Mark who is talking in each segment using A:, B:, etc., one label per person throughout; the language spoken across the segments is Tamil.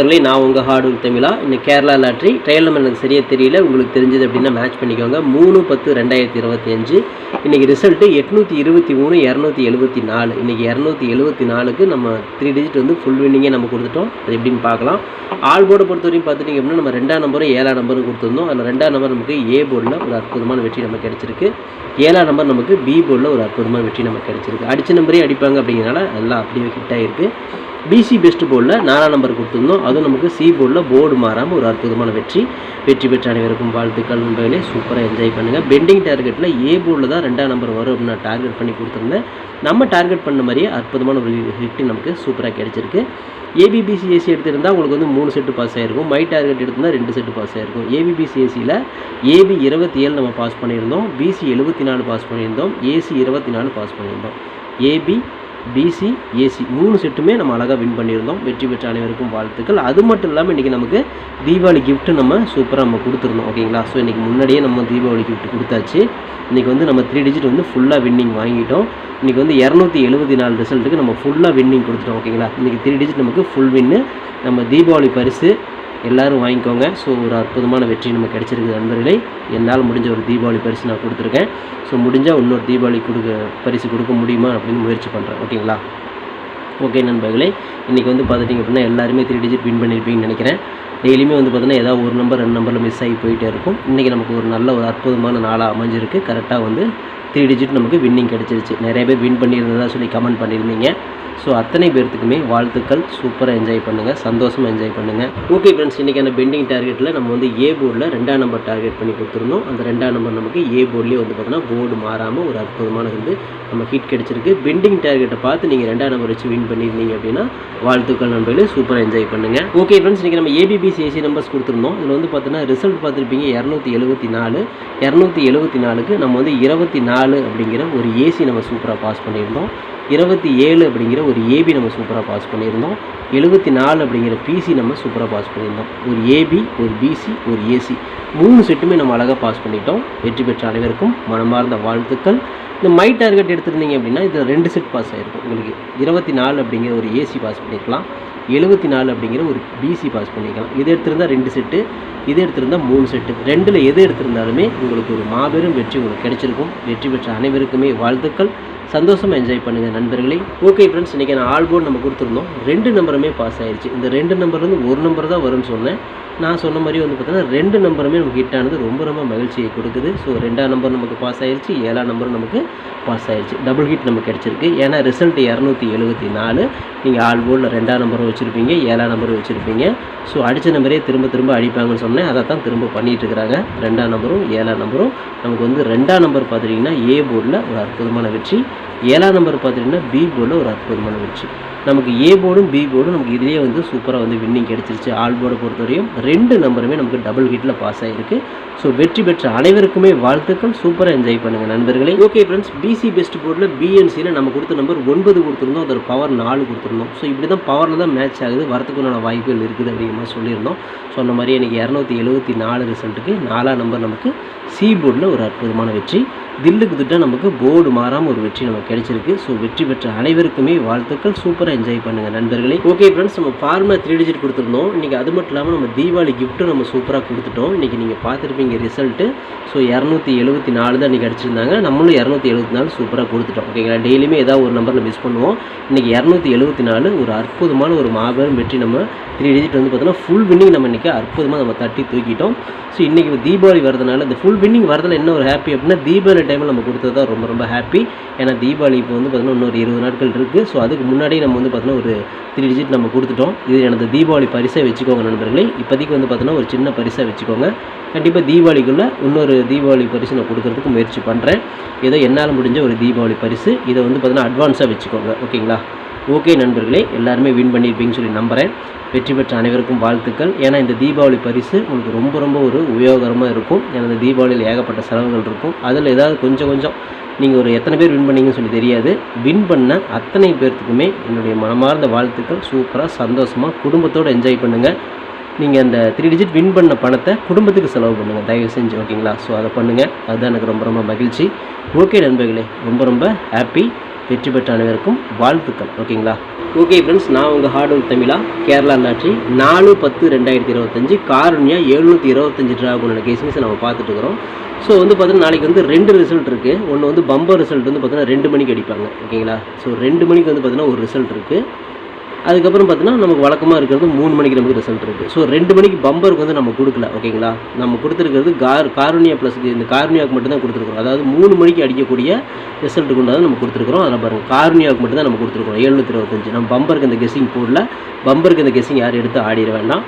A: நண்பர்களே நான் உங்கள் ஹார்டு தமிழா? இன்னைக்கு கேரளா லாட்ரி. ட்ரையல் நம்பர் எனக்கு சரியாக தெரியல. உங்களுக்கு தெரிஞ்சது அப்படின்னா மேட்ச் பண்ணிக்கோங்க. மூணு பத்து ரெண்டாயிரத்தி இருபத்தி அஞ்சு. இன்றைக்கி ரிசல்ட்டு எட்நூற்றி இருபத்தி மூணு இரநூத்தி எழுபத்தி நாலு. இன்றைக்கி இரநூத்தி எழுபத்தி நாலுக்கு நம்ம த்ரீ டிஜிட் வந்து ஃபுல் வின்னிங்கே நம்ம கொடுத்துட்டோம். அது எப்படின்னு பார்க்கலாம். ஆல் போர்டை பொறுத்த வரையும் பார்த்துட்டிங்க அப்படின்னா நம்ம ரெண்டாம் நம்பரும் ஏழாம் நம்பரும் கொடுத்துருந்தோம். அதில் ரெண்டாம் நம்பர் நமக்கு ஏ போர்டில் ஒரு அற்புதமான வெற்றி நமக்கு கிடச்சிருக்கு. ஏழாம் நம்பர் நமக்கு பி போர்டில் ஒரு அற்புதமான வெற்றி நமக்கு கிடச்சிருக்கு. அடித்த நம்பரே அடிப்பாங்க அப்படிங்கிறனால எல்லாம் அப்படியே ஹிட் ஆகிருக்கு பிசி பெஸ்ட் போர்டில் நாலாம் நம்பர் கொடுத்துருந்தோம். அதுவும் நமக்கு சி போர்டில் போர்டு மாறாமல் ஒரு அற்புதமான வெற்றி. வெற்றி பெற்ற அனைவருக்கும் வாழ்த்துக்கள் நண்பர்களே. சூப்பராக என்ஜாய் பண்ணுங்கள் பெண்டிங் டார்கெட்டில் ஏ போர்டில் தான் ரெண்டாம் நம்பர் வரும் அப்படின்னு நான் டார்கெட் பண்ணி கொடுத்துருந்தேன். நம்ம டார்கெட் பண்ண மாதிரியே அற்புதமான ஒரு ஹிட் நமக்கு சூப்பராக கிடச்சிருக்கு. ஏபிபிசிஎஸ்சி எடுத்திருந்தால் உங்களுக்கு வந்து மூணு செட்டு பாஸ் ஆகிருக்கும் மை டார்கெட் எடுத்திருந்தால் ரெண்டு செட்டு பாஸ் ஆகிருக்கும் ஏபிபிசிஎஸ்சியில் ஏபி இருபத்தி ஏழு நம்ம பாஸ் பண்ணியிருந்தோம். பிசி எழுபத்தி நாலு பாஸ் பண்ணியிருந்தோம். ஏசி இருபத்தி நாலு பாஸ் பண்ணியிருந்தோம். ஏபி பிசி ஏசி மூணு செட்டுமே நம்ம அழகாக வின் பண்ணியிருந்தோம். வெற்றி பெற்ற அனைவருக்கும் வாழ்த்துக்கள். அது மட்டும் இல்லாமல் இன்றைக்கி நமக்கு தீபாவளி கிஃப்ட்டு நம்ம சூப்பராக நம்ம கொடுத்துருந்தோம் ஓகேங்களா? ஸோ இன்றைக்கி முன்னாடியே நம்ம தீபாவளி கிஃப்ட் கொடுத்தாச்சு. இன்றைக்கி வந்து நம்ம த்ரீ டிஜிட் வந்து ஃபுல்லாக வின்னிங் வாங்கிட்டோம். இன்றைக்கி வந்து இரநூத்தி எழுபத்தி நாலு ரிசல்ட்டுக்கு நம்ம ஃபுல்லாக வின்னிங் கொடுத்துட்டோம் ஓகேங்களா? இன்றைக்கி த்ரீ டிஜிட் நமக்கு ஃபுல் வின்னு நம்ம தீபாவளி பரிசு எல்லாரும் வாங்கிக்கோங்க. ஸோ ஒரு அற்புதமான வெற்றி நமக்கு கிடச்சிருக்குது நண்பர்களே. என்னால் முடிஞ்ச ஒரு தீபாவளி பரிசு நான் கொடுத்துருக்கேன். ஸோ முடிஞ்சால் இன்னொரு தீபாவளி கொடுக்க பரிசு கொடுக்க முடியுமா அப்படின்னு முயற்சி பண்ணுறேன் ஓகேங்களா ஓகே நண்பர்களே இன்றைக்கி வந்து பார்த்துட்டிங்க அப்படின்னா எல்லாருமே த்ரீ டிஜிட் வின் பண்ணியிருப்பீங்கன்னு நினைக்கிறேன். டெய்லியுமே வந்து பார்த்திங்கன்னா ஏதாவது ஒரு நம்பர் ரெண்டு நம்பரில் மிஸ் ஆகி போயிட்டே இருக்கும். இன்றைக்கி நமக்கு ஒரு நல்ல ஒரு அற்புதமான நாளாக அமைஞ்சிருக்கு. கரெக்டாக வந்து த்ரீ டிஜிட் நமக்கு வின்னிங் கிடச்சிருச்சு. நிறைய பேர் வின் பண்ணியிருந்ததா சொல்லி கமெண்ட் பண்ணியிருந்தீங்க. ஸோ அத்தனை பேர்த்துக்குமே வாழ்த்துக்கள். சூப்பராக என்ஜாய் பண்ணுங்கள் சந்தோஷமாக என்ஜாய் பண்ணுங்கள் ஓகே ஃப்ரெண்ட்ஸ் இன்றைக்கான பெண்டிங் டார்கெட்டில் நம்ம வந்து ஏ போர்டில் ரெண்டாம் நம்பர் டார்கெட் பண்ணி கொடுத்துருந்தோம். அந்த ரெண்டாம் நம்பர் நமக்கு ஏ போர்ட்லேயே வந்து பார்த்தோன்னா போர்டு மாறாமல் ஒரு அற்புதமான வந்து நம்ம ஹிட் கிடச்சிருக்கு. பெண்டிங் டார்கெட்டை பார்த்து நீங்கள் ரெண்டாம் நம்பர் வச்சு வின் பண்ணியிருந்தீங்க அப்படின்னா வாழ்த்துக்கள் நண்பர்களே. சூப்பராக என்ஜாய் பண்ணுங்கள் ஓகே ஃப்ரெண்ட்ஸ் இன்றைக்கி நம்ம ஏபிபி ஏபிபிசிஎஸ்சி நம்பர்ஸ் கொடுத்துருந்தோம். இதில் வந்து பார்த்தீங்கன்னா ரிசல்ட் பார்த்துருப்பீங்க இரநூத்தி எழுபத்தி நாலு. இரநூத்தி எழுபத்தி நாலுக்கு நம்ம வந்து இருபத்தி நாலு அப்படிங்கிற ஒரு ஏசி நம்ம சூப்பராக பாஸ் பண்ணியிருந்தோம். இருபத்தி ஏழு அப்படிங்கிற ஒரு ஏபி நம்ம சூப்பராக பாஸ் பண்ணியிருந்தோம். எழுபத்தி நாலு அப்படிங்கிற பிசி நம்ம சூப்பராக பாஸ் பண்ணியிருந்தோம். ஒரு ஏபி ஒரு பிசி ஒரு ஏசி மூணு செட்டுமே நம்ம அழகாக பாஸ் பண்ணிட்டோம். வெற்றி பெற்ற அனைவருக்கும் மனமார்ந்த வாழ்த்துக்கள். இந்த மை டார்கெட் எடுத்திருந்தீங்க அப்படின்னா இதில் ரெண்டு செட் பாஸ் ஆகிருக்கும் உங்களுக்கு இருபத்தி நாலு அப்படிங்கிற ஒரு ஏசி பாஸ் பண்ணியிருக்கலாம் எழுபத்தி நாலு அப்படிங்கிற ஒரு பிசி பாஸ் பண்ணிக்கலாம். இது எடுத்திருந்தால் ரெண்டு செட்டு இது எடுத்திருந்தால் மூணு செட்டு ரெண்டில் எது எடுத்திருந்தாலுமே உங்களுக்கு ஒரு மாபெரும் வெற்றி உங்களுக்கு கிடைச்சிருக்கும். வெற்றி பெற்ற அனைவருக்குமே வாழ்த்துக்கள். சந்தோஷமாக என்ஜாய் பண்ணுங்கள் நண்பர்களே. ஓகே ஃப்ரெண்ட்ஸ் இன்றைக்கி நான் ஆல் போர்டு நம்ம கொடுத்துருந்தோம். ரெண்டு நம்பருமே பாஸ் ஆயிடுச்சு இந்த ரெண்டு நம்பர்லேருந்து ஒரு நம்பர் தான் வரும்னு சொன்னேன். நான் சொன்ன மாதிரி வந்து பார்த்தீங்கன்னா ரெண்டு நம்பருமே நமக்கு ஹிட் ஆனது ரொம்ப ரொம்ப மகிழ்ச்சியை கொடுக்குது. ஸோ ரெண்டாம் நம்பர் நமக்கு பாஸ் ஆயிடுச்சு ஏழாம் நம்பர் நமக்கு பாஸ் ஆயிடுச்சு டபுள் ஹிட் நமக்கு கிடச்சிருக்கு. ஏன்னா ரிசல்ட் இரநூத்தி எழுபத்தி நாலு. நீங்கள் ஆல் போர்டில் ரெண்டாம் நம்பரும் வச்சுருப்பீங்க ஏழாம் நம்பரும் வச்சுருப்பீங்க. ஸோ அடித்த நம்பரே திரும்ப திரும்ப அடிப்பாங்கன்னு சொன்னேன். அதை தான் திரும்ப பண்ணிகிட்டு இருக்கிறாங்க. ரெண்டாம் நம்பரும் ஏழாம் நம்பரும் நமக்கு வந்து ரெண்டாம் நம்பர் பார்த்துட்டிங்கன்னா ஏ போர்டில் ஒரு அற்புதமான வெற்றி. ஏழாம் நம்பர் பார்த்துட்டிங்கன்னா பி போர்டில் ஒரு அற்புதமான வெற்றி. நமக்கு ஏ போர்டும் பி போர்டும் நமக்கு இதுலேயே வந்து சூப்பராக வந்து வின்னிங் கிடச்சிருச்சு. ஆல் போர்டை பொறுத்தவரையும் ரெண்டு நம்பருமே நமக்கு டபுள் ஹிட்டில் பாஸ் ஆகிருக்கு ஸோ வெற்றி பெற்ற அனைவருக்குமே வாழ்த்துக்கள். சூப்பராக என்ஜாய் பண்ணுங்கள் நண்பர்களே. ஓகே ஃப்ரெண்ட்ஸ் பிசி பெஸ்ட் போர்டில் பிஎன்சியில் நம்ம கொடுத்த நம்பர் ஒன்பது கொடுத்துருந்தோம். அதோட பவர் நாலு கொடுத்துருந்தோம். ஸோ இப்படி தான் பவரில் தான் மேட்ச் ஆகுது. வரத்துக்குண்டான வாய்ப்புகள் இருக்குது அப்படிங்கிற மாதிரி சொல்லியிருந்தோம். சொன்ன மாதிரி எனக்கு இரநூத்தி எழுபத்தி நாலு ரிசல்ட்டுக்கு நாலாம் நம்பர் நமக்கு சி போர்டில் ஒரு அற்புதமான வெற்றி. தில்லுக்கு திட்டா நமக்கு போர்டு மாறாமல் ஒரு வெற்றி நமக்கு கிடைச்சிருக்கு. ஸோ வெற்றி பெற்ற அனைவருக்குமே வாழ்த்துக்கள். சூப்பராக என்ஜாய் பண்ணுங்கள் நண்பர்களே. ஓகே ஃப்ரெண்ட்ஸ் நம்ம ஃபார்முலா த்ரீ டிஜிட் கொடுத்துருந்தோம். இன்றைக்கி அது மட்டும் இல்லாமல் நம்ம தீபாவளி கிஃப்ட்டும் நம்ம சூப்பராக கொடுத்துட்டோம். இன்றைக்கி நீங்கள் பார்த்துருப்பீங்க ரிசல்ட்டு ஸோ இரநூத்தி எழுபத்தி நாலு தான் இன்றைக்கி அடிச்சிருந்தாங்க. நம்மளும் இரநூத்தி எழுபத்தி நாலு சூப்பராக கொடுத்துட்டோம். ஓகேங்களா டெய்லியுமே ஏதாவது ஒரு நம்பரில் மிஸ் பண்ணுவோம். இன்றைக்கி இரநூத்தி எழுபத்தி நாலு ஒரு அற்புதமான ஒரு மாபெரும் வெற்றி நம்ம த்ரீ டிஜிட் வந்து பார்த்தோன்னா ஃபுல் வின்னிங் நம்ம இன்றைக்கி அற்புதமாக நம்ம தட்டி தூக்கிட்டோம். ஸோ இன்றைக்கி தீபாவளி வரதுனால இந்த ஃபுல் வின்னிங் வரதில் என்ன ஒரு ஹாப்பி அப்படின்னா தீபாவளி டைமில் நம்ம கொடுத்தது தான் ரொம்ப ரொம்ப ஹாப்பி ஏன்னா தீபாவளி இப்போ வந்து பார்த்தீங்கன்னா இன்னொரு இருபது நாட்கள் இருக்குது ஸோ அதுக்கு முன்னாடியே நம்ம வந்து பார்த்தீங்கன்னா ஒரு த்ரீ டிஜிட் நம்ம கொடுத்துட்டோம். இது எனது தீபாவளி பரிசை வச்சுக்கோங்க நண்பர்களே. இப்போதைக்கு வந்து பார்த்தீங்கன்னா ஒரு சின்ன பரிசை வச்சுக்கோங்க. கண்டிப்பாக தீபாவளிக்குள்ளே இன்னொரு தீபாவளி பரிசு நான் கொடுக்குறதுக்கு முயற்சி பண்ணுறேன் ஏதோ என்னால் முடிஞ்ச ஒரு தீபாவளி பரிசு. இதை வந்து பார்த்தீங்கன்னா அட்வான்ஸாக வச்சுக்கோங்க. ஓகேங்களா ஓகே நண்பர்களே எல்லாருமே வின் பண்ணியிருப்பீங்கன்னு சொல்லி நம்புகிறேன் வெற்றி பெற்ற அனைவருக்கும் வாழ்த்துக்கள். ஏன்னா இந்த தீபாவளி பரிசு உங்களுக்கு ரொம்ப ரொம்ப ஒரு உபயோகரமாக இருக்கும். ஏன்னா இந்த தீபாவளியில் ஏகப்பட்ட செலவுகள் இருக்கும். அதில் ஏதாவது கொஞ்சம் கொஞ்சம் நீங்கள் ஒரு எத்தனை பேர் வின் பண்ணீங்கன்னு சொல்லி தெரியாது. வின் பண்ண அத்தனை பேர்த்துக்குமே என்னுடைய மனமார்ந்த வாழ்த்துக்கள். சூப்பராக சந்தோஷமாக குடும்பத்தோடு என்ஜாய் பண்ணுங்கள் நீங்கள் அந்த த்ரீ டிஜிட் வின் பண்ண பணத்தை குடும்பத்துக்கு செலவு பண்ணுங்கள் தயவு செஞ்சு ஓகேங்களா ஸோ அதை பண்ணுங்கள் அதுதான் எனக்கு ரொம்ப ரொம்ப மகிழ்ச்சி. ஓகே நண்பர்களே ரொம்ப ரொம்ப ஹாப்பி வெற்றி பெற்ற அனைவருக்கும் வாழ்த்துக்கள். ஓகேங்களா? ஓகே ஃப்ரெண்ட்ஸ் நான் உங்கள் ஹார்ட் ஒர்க் தமிழா கேரளா நாட்டி நாலு பத்து ரெண்டாயிரத்தி இருபத்தஞ்சு காரணியா எழுநூற்றி இருபத்தஞ்சி ட்ராகுனோட கேசிங்ஸை நம்ம பார்த்துட்டு இருக்கிறோம். ஸோ வந்து பார்த்தீங்கன்னா நாளைக்கு வந்து ரெண்டு ரிசல்ட் இருக்குது ஒன்று வந்து பம்பர் ரிசல்ட் வந்து பார்த்தீங்கன்னா ரெண்டு மணிக்கு அடிப்பாங்க. ஓகேங்களா? ஸோ ரெண்டு மணிக்கு வந்து பார்த்தீங்கன்னா ஒரு ரிசல்ட் இருக்குது அதுக்கப்புறம் பார்த்தீங்கன்னா நமக்கு வழக்கமாக இருக்கிறது மூணு மணிக்கு நமக்கு ரிசல்ட் இருக்குது ஸோ ரெண்டு மணிக்கு பம்பருக்கு வந்து நம்ம கொடுக்கல ஓகேங்களா நம்ம கொடுத்துருக்கிறது கார் காரணியா ப்ளஸ் இந்த காரணியாவுக்கு மட்டும்தான் கொடுத்துருக்குறோம். அதாவது மூணு மணிக்கு அடிக்கக்கூடிய ரிசல்ட் கொண்டு நம்ம கொடுத்துருக்குறோம். அதில் பாருங்கள் காரணியாவுக்கு மட்டும்தான் நம்ம கொடுத்துருக்கோம் எழுநூற்றி இருபத்தஞ்சு. நம்ம பம்பருக்கு இந்த கெஸ்ஸிங் போடல. பம்பருக்கு இந்த கெஸ்ஸிங் யார் எடுத்து ஆடிட வேண்டாம்.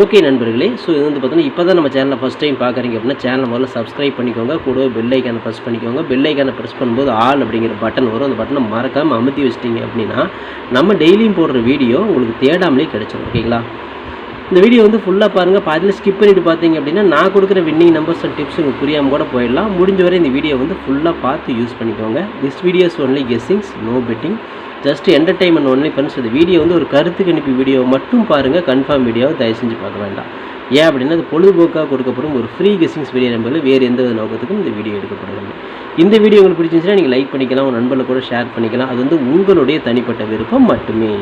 A: ஓகே நண்பர்களே. ஸோ இது வந்து பார்த்தீங்கன்னா இப்போ தான் நம்ம சேனலை ஃபஸ்ட் டைம் பார்க்குறீங்க அப்படின்னா சேனலை முதல்ல சப்ஸ்கிரைப் பண்ணிக்கோங்க. கூடவே பெல் ஐக்கானை ப்ரெஸ் பண்ணிக்கோங்க. பெல் ஐக்கானை ப்ரெஸ் பண்ணும்போது ஆல் அப்படிங்கிற பட்டன் வரும். அந்த பட்டனை மறக்காமல் அமுத்தி வச்சிட்டிங்க அப்படின்னா நம்ம டெய்லியும் போடுற வீடியோ உங்களுக்கு தேடாமலே கிடைச்சிடும் ஓகேங்களா இந்த வீடியோ வந்து ஃபுல்லாக பாருங்கள் பாதியில் ஸ்கிப் பண்ணிட்டு பார்த்தீங்க அப்படின்னா நான் கொடுக்குற வின்னிங் நம்பர்ஸ் அண்ட் டிப்ஸ் உங்களுக்கு புரியாமல் கூட போயிடலாம். முடிஞ்ச வரை இந்த வீடியோ வந்து ஃபுல்லாக பார்த்து யூஸ் பண்ணிக்கோங்க. This videos only guessings no betting just entertainment only friends இந்த வீடியோ வந்து ஒரு கருத்து கணிப்பு வீடியோ மட்டும் பாருங்கள் கன்ஃபார்ம் வீடியோவை தயவு செஞ்சு பார்க்க வேண்டாம். ஏன் அப்படின்னா அது பொழுதுபோக்காக கொடுக்கப்படும் ஒரு ஃப்ரீ கெஸ்ஸிங்ஸ் வீடியோ நம்பரில் வேறு எந்த ஒரு நோக்கத்துக்கும் இந்த வீடியோ எடுக்கப்படவில்லை. இந்த வீடியோ உங்களுக்கு பிடிச்சிருந்துச்சுன்னா நீங்கள் லைக் பண்ணிக்கலாம். உங்கள் நண்பர்களை கூட ஷேர் பண்ணிக்கலாம். அது வந்து உங்களுடைய தனிப்பட்ட விருப்பம் மட்டுமே.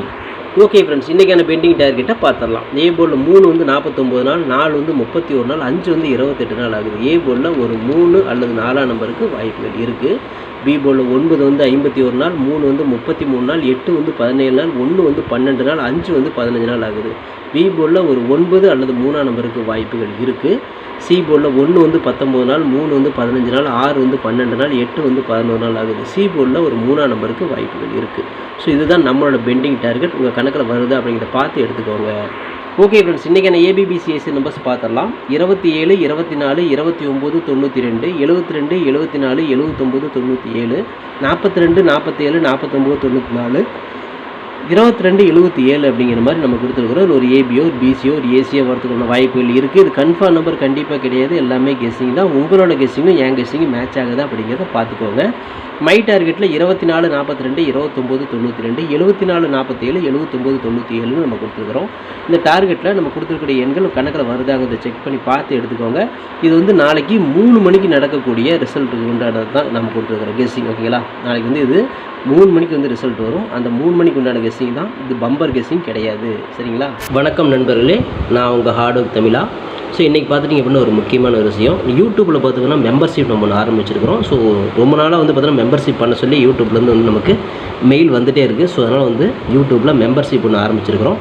A: ஓகே ஃப்ரெண்ட்ஸ் இன்றைக்கான பெண்டிங் டார்கெட்டை பார்த்துடலாம் ஏ போர்டில் மூணு வந்து நாற்பத்தொம்போது நாள் நாலு வந்து முப்பத்தி ஒரு நாள் அஞ்சு வந்து இருபத்தெட்டு நாள் ஆகுது. ஏ போர்டில் ஒரு மூணு அல்லது நாலாம் நம்பருக்கு வாய்ப்புகள் இருக்குது பி போர்டில் ஒன்பது வந்து ஐம்பத்தி ஒரு நாள் மூணு வந்து முப்பத்தி மூணு நாள் எட்டு வந்து பதினேழு நாள் ஒன்று வந்து பன்னெண்டு நாள் அஞ்சு வந்து பதினஞ்சு நாள் ஆகுது. பி போர்டில் ஒரு ஒன்பது அல்லது மூணாம் நம்பருக்கு வாய்ப்புகள் இருக்குது சி போர்டில் ஒன்று வந்து பத்தொம்போது நாள் மூணு வந்து பதினஞ்சு நாள் ஆறு வந்து பன்னெண்டு நாள் எட்டு வந்து பதினோரு நாள் ஆகுது. சி போர்டில் ஒரு மூணாம் நம்பருக்கு வாய்ப்புகள் இருக்குது ஸோ இதுதான் நம்மளோட பெண்டிங் டார்கெட் உங்கள் கணக்கில் வருது அப்படிங்கிறத பார்த்து எடுத்துக்கோங்க. ஓகே ஃப்ரெண்ட்ஸ் இன்றைக்கான ஏபிபிசிஎஸ்சி நம்பர்ஸ் பார்த்துடலாம். இருபத்தி ஏழு இருபத்தி நாலு இருபத்தி ஒம்பது தொண்ணூற்றி ரெண்டு எழுபத்தி ரெண்டு எழுபத்தி நாலு எழுபத்தொம்போது தொண்ணூற்றி ஏழு நாற்பத்தி ரெண்டு நாற்பத்தேழு நாற்பத்தொம்போது தொண்ணூற்றி நாலு இருபத்தி ரெண்டு எழுபத்தி ஏழு அப்படிங்கிற மாதிரி நம்ம கொடுத்துருக்குறோம். ஒரு ஏபியோ ஒரு பிசியோ ஒரு ஏசியோ வரதுக்கான வாய்ப்புகள் இருக்குது இது கன்ஃபார்ம் நம்பர் கண்டிப்பாக கிடையாது. எல்லாமே கெஸ்ஸிங் தான். உங்களோட கெஸ்ஸிங்கும் என் கெஸ்ஸிங்கும் மேட்ச் ஆகுதா அப்படிங்கிறத பார்த்துக்கோங்க. மை டார்கெட்டில் இருபத்தி நாலு நாற்பத்தி ரெண்டு இருபத்தொம்போது தொண்ணூற்றி ரெண்டு எழுபத்தி நாலு நாற்பத்தேழு எழுபத்தொம்போது தொண்ணூற்றி ஏழுன்னு நம்ம கொடுத்துருக்குறோம். இந்த டார்கெட்டில் நம்ம கொடுத்துருக்கூடிய எண்கள் கணக்கில் வருதாங்கிறத செக் பண்ணி பார்த்து எடுத்துக்கோங்க. இது வந்து நாளைக்கு மூணு மணிக்கு நடக்கக்கூடிய ரிசல்ட்டுக்கு உண்டானது தான் நம்ம கொடுத்துருக்குறோம் கெஸ்ஸிங் ஓகேங்களா நாளைக்கு வந்து இது மூணு மணிக்கு வந்து ரிசல்ட் வரும். அந்த மூணு மணிக்கு உண்டான கெஸ்ஸிங் தான் இது பம்பர் கெஸ்ஸிங் கிடையாது. சரிங்களா? வணக்கம் நண்பர்களே நான் உங்கள் ஹார்ட் ஒர்க் தமிழா. ஸோ இன்றைக்கி பார்த்துட்டிங்க அப்படின்னா ஒரு முக்கியமான ஒரு விஷயம். யூடியூப்பில் பார்த்திங்கன்னா மெம்பர்ஷிப் நம்ம ஒன்று ஆரம்பிச்சிருக்கிறோம். ஸோ ரொம்ப நாளாக வந்து பார்த்தீங்கன்னா மெம்பர்ஷிப் பண்ண சொல்லி யூடியூப்லேருந்து வந்து நமக்கு மெயில் வந்துகிட்டே இருக்குது ஸோ அதனால் வந்து யூடியூப்பில் மெம்பர்ஷிப் ஒன்று ஆரம்பிச்சிருக்கிறோம்.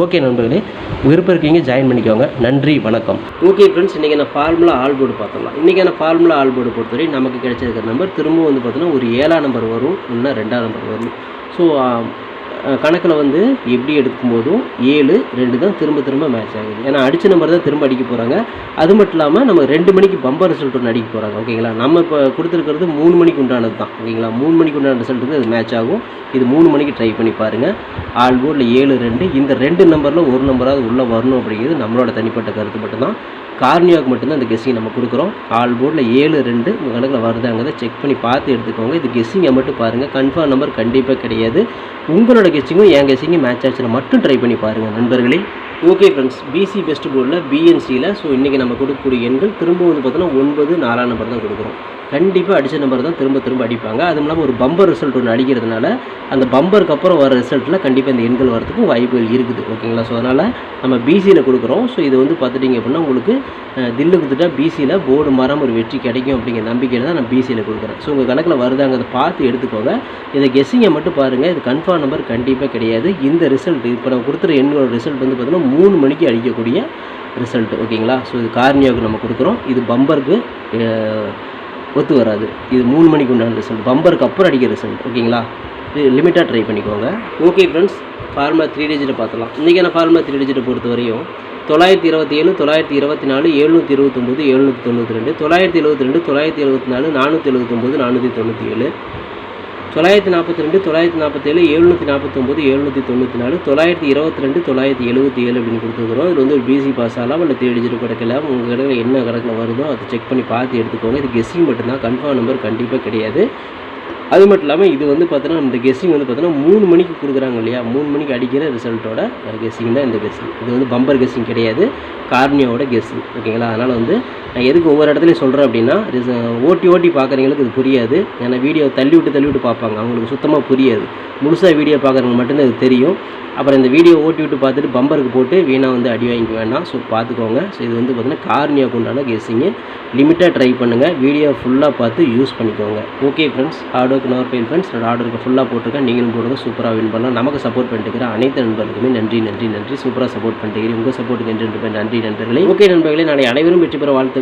A: ஓகே நண்பர்களே விருப்பம் இருக்கீங்க ஜாயின் பண்ணிக்கோங்க. நன்றி வணக்கம். ஓகே ஃப்ரெண்ட்ஸ் இன்றைக்கி நான் ஃபார்முலா ஆல் போர்டு பார்த்துடலாம். இன்றைக்கான ஃபார்முலா ஆல் போர்டு பொறுத்தவரை நமக்கு கிடைச்சிருக்கிற நம்பர் திரும்ப வந்து பார்த்தீங்கன்னா ஒரு ஏழாம் நம்பர் வரும் இன்னும் ரெண்டாம் நம்பர் வரும். ஸோ கணக்கில் வந்து எப்படி எடுக்கும்போதும் ஏழு ரெண்டு தான் திரும்ப திரும்ப மேட்ச் ஆகுது. ஏன்னா அடித்த நம்பர் தான் திரும்ப அடிக்க போகிறாங்க அது மட்டும் இல்லாமல் நம்ம ரெண்டு மணிக்கு பம்பர் ரிசல்ட் ஒன்று அடிக்க போகிறாங்க ஓகேங்களா நம்ம இப்போ கொடுத்துருக்கிறது மூணு மணிக்கு உண்டானது தான் ஓகேங்களா மூணு மணிக்கு உண்டான ரிசல்ட் வந்து அது மேட்ச் ஆகும். இது மூணு மணிக்கு ட்ரை பண்ணி பாருங்கள் ஆல் போர்டில் ஏழு ரெண்டு இந்த ரெண்டு நம்பரில் ஒரு நம்பராவது உள்ளே வரணும் அப்படிங்கிறது நம்மளோட தனிப்பட்ட கருத்து மட்டும்தான். கார்னியாவுக்கு மட்டும்தான் இந்த கெஸ்ஸிங் நம்ம கொடுக்குறோம். ஆல் போர்டில் ஏழு ரெண்டு உங்கள் கணக்கில் வருதாங்கிறத செக் பண்ணி பார்த்து எடுத்துக்கோங்க. இது கெஸ்ஸிங்கை மட்டும் பாருங்கள் கன்ஃபார்ம் நம்பர் கண்டிப்பாக கிடையாது. உங்களோட கெஸ்ஸிங்கும் என் கெஸ்ஸிங்கும் மேட்ச் ஆச்சுன்னு மட்டும் ட்ரை பண்ணி பாருங்கள் நண்பர்களே. ஓகே ஃப்ரெண்ட்ஸ் பிசி பெஸ்ட் போர்டில் பிஎன்சியில் ஸோ இன்றைக்கி நம்ம கொடுக்கக்கூடிய எண்கள் திரும்ப வந்து பார்த்தோன்னா ஒன்பது நாலாம் நம்பர் தான் கொடுக்குறோம். கண்டிப்பாக அடித்த நம்பர் தான் திரும்ப திரும்ப அடிப்பாங்க. அதுவும் இல்லாமல் ஒரு பம்பர் ரிசல்ட் ஒன்று அடிக்கிறதுனால அந்த பம்பருக்கு அப்புறம் வர ரிசல்ட்டில் கண்டிப்பாக இந்த எண்கள் வரதுக்கும் வாய்ப்புகள் இருக்குது. ஓகேங்களா ஸோ அதனால் நம்ம பிசியில் கொடுக்குறோம். ஸோ இது வந்து பார்த்துட்டிங்க அப்படின்னா உங்களுக்கு தில்லு கொடுத்துட்டா பிசியில் போர்டு மரம் ஒரு வெற்றி கிடைக்கும் அப்படிங்கிற நம்பிக்கையில் தான் நான் பிசியில் கொடுக்குறேன். ஸோ உங்கள் கணக்கில் வருதாங்கிறத பார்த்து எடுத்துக்கோங்க. இதை கெஸ்ஸிங்கை மட்டும் பாருங்கள் இது கன்ஃபார்ம் நம்பர் கண்டிப்பாக கிடையாது. இந்த ரிசல்ட் இப்போ நம்ம கொடுத்துற எண்ணோட ரிசல்ட் வந்து பார்த்தீங்கன்னா மூணு மணிக்கு அடிக்கக்கூடிய ரிசல்ட் ஓகேங்களா? ஸோ இது கார்னியாவுக்கு நம்ம கொடுக்குறோம். இது பம்பருக்கு ஒத்து வராது. இது மூணு மணிக்கு உண்டான ரிசல்ட் பம்பருக்கு அப்புறம் அடிக்கிற ரிசல்ட் ஓகேங்களா? இது லிமிட்டாக ட்ரை பண்ணிக்கோங்க. ஓகே ஃப்ரெண்ட்ஸ் ஃபார்மா த்ரீ டிஜிட்டை பார்த்தலாம் இன்றைக்கான ஃபார்மா த்ரீ டிஜிட்டை பொறுத்த வரையும் தொள்ளாயிரத்தி இருபத்தி ஏழு தொள்ளாயிரத்தி இருபத்தி நாலு எழுநூற்றி இருபத்தொம்போது எழுநூற்றி தொண்ணூற்றி ரெண்டு தொள்ளாயிரத்தி எழுபத்தி ரெண்டு தொள்ளாயிரத்தி எழுபத்தி நாலு நானூற்றி எழுபத்தொம்போது நானூற்றி தொண்ணூற்றி ஏழு. தொள்ளாயிரத்தி நாற்பத்தி ரெண்டு தொள்ளாயிரத்தி நாற்பத்தேழு எழுநூற்றி நாற்பத்தொம்போது எழுநூற்றி தொண்ணூற்றி நாலு தொள்ளாயிரத்தி இருபத்தி ரெண்டு தொள்ளாயிரத்தி எழுபத்தி ஏழு அப்படின்னு கொடுத்துருக்குறோம். இது வந்து ஒரு பிசி பாஸ் ஆகலாம் இல்லை தேடி டிஜிட் கிடைக்கலாம் உங்கள் கடையில் என்ன கணக்கில் வருதோ அதை செக் பண்ணி பார்த்து எடுத்துக்கோங்க. இது கெஸ்ஸிங் மட்டும்தான். கன்ஃபார்ம் நம்பர் கண்டிப்பாக கிடையாது. அது மட்டும் இல்லாமல் இது வந்து பார்த்தீங்கன்னா இந்த கெஸ்ஸிங் வந்து பார்த்தீங்கன்னா மூணு மணிக்கு கொடுக்குறாங்க இல்லையா? மூணு மணிக்கு அடிக்கிற ரிசல்ட்டோட கெஸ்ஸிங் தான் இந்த கெஸ்ஸிங் இது வந்து பம்பர் கெஸ்ஸிங் கிடையாது. கார்னியோட கெஸ்ஸிங் ஓகேங்களா? அதனால் வந்து நான் எதுக்கு ஒவ்வொரு இடத்துலையும் சொல்கிறேன் அப்படின்னா uh, ஓட்டி ஓட்டி பார்க்குறவங்களுக்கு இது புரியாது. ஏன்னா வீடியோ தள்ளி விட்டு தள்ளி விட்டு பார்ப்பாங்க. அவங்களுக்கு சுத்தமாக புரியாது. முழுசாக வீடியோ பார்க்குறவங்க மட்டும்தான் இது தெரியும். அப்புறம் இந்த வீடியோ ஓட்டி விட்டு பார்த்துட்டு பம்பருக்கு போட்டு வீணாக வந்து அடி வாங்கிக்க வேண்டாம். ஸோ பார்த்துக்கோங்க. ஸோ இது வந்து பார்த்திங்கன்னா கார்னியாவுக்கு உண்டான கெஸ்ஸிங்கு லிமிட்டாக ட்ரை பண்ணுங்கள் வீடியோ ஃபுல்லாக பார்த்து யூஸ் பண்ணிக்கோங்க. ஓகே ஃப்ரெண்ட்ஸ் ஆர்டருக்கு நோர் பெயின் ஃப்ரெண்ட்ஸ் நான் ஆர்டருக்கு ஃபுல்லாக போட்டிருக்கேன். நீங்களும் போடுங்க. சூப்பராக வின் பண்ணலாம். நமக்கு சப்போர்ட் பண்ணிட்டு அனைத்து நண்பர்களுக்குமே நன்றி நன்றி நன்றி. சூப்பராக சப்போர்ட் பண்ணிட்டு உங்கள் சப்போர்ட்டுக்கு என்று நன்றி நண்பர்களே. ஓகே நண்பர்களே. நாளை அனைவரும் வெற்றி பெற வாழ்த்து